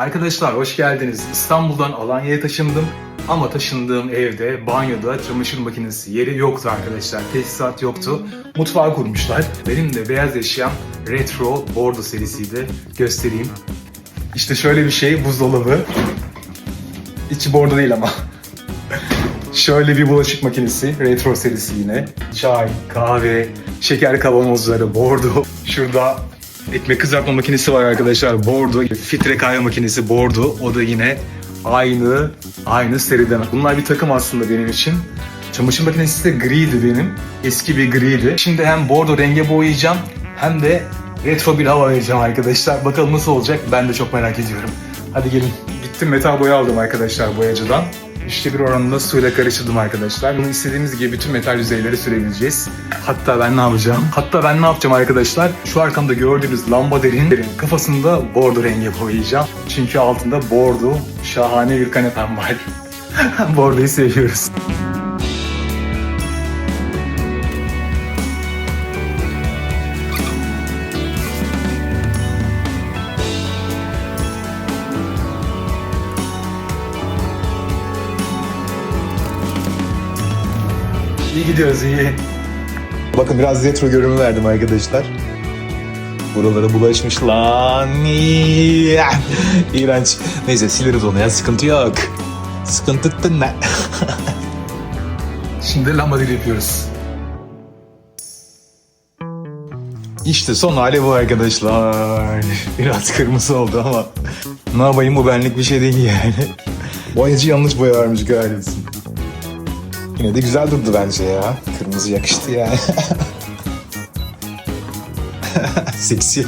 Arkadaşlar hoş geldiniz. İstanbul'dan Alanya'ya taşındım. Ama taşındığım evde, banyoda çamaşır makinesi yeri yoktu arkadaşlar. Tesisat yoktu. Mutfağı kurmuşlar. Benim de beyaz eşyam Retro Bordo serisiydi. Göstereyim. İşte şöyle bir şey, buzdolabı. İçi bordo değil ama. Şöyle bir bulaşık makinesi, retro serisi yine. Çay, kahve, şeker kavanozları, bordo. Şurada ekmek kızartma makinesi var arkadaşlar, bordo. Filtre kahve makinesi, bordo. O da yine aynı, aynı seriden. Bunlar bir takım aslında benim için. Çamaşır makinesi de griydi benim. Eski bir griydi. Şimdi hem bordo renge boyayacağım hem de retro bir hava vereceğim arkadaşlar. Bakalım nasıl olacak ben de çok merak ediyorum. Hadi gelin. Gittim metal boya aldım arkadaşlar boyacıdan. İşte bir oranında suyla karıştırdım arkadaşlar. Bunu istediğimiz gibi bütün metal yüzeyleri sürebileceğiz. Hatta ben ne yapacağım? Hatta ben ne yapacağım arkadaşlar? Şu arkamda gördüğünüz lambaderin kafasında bordo rengi boyayacağım. Çünkü altında bordo şahane bir kanepem var. Bordoyu seviyoruz. İyi gidiyoruz iyi. Bakın biraz retro görünümü verdim arkadaşlar. Buralara bulaşmış lan. İğrenç. Neyse sileriz onu ya sıkıntı yok. Sıkıntı ne? Şimdi lambader yapıyoruz. İşte son hali bu arkadaşlar. Biraz kırmızı oldu ama ne yapayım bu benlik bir şey değil yani. Boyacı yanlış boya vermiş kahretsin. Yine de güzel durdu bence ya. Kırmızı yakıştı yani. Seksi.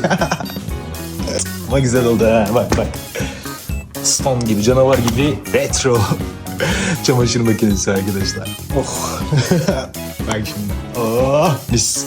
ama güzel oldu ha. Bak bak. Stone gibi, canavar gibi retro çamaşır makinesi arkadaşlar. Oh. bak şimdi. Oh. Mis.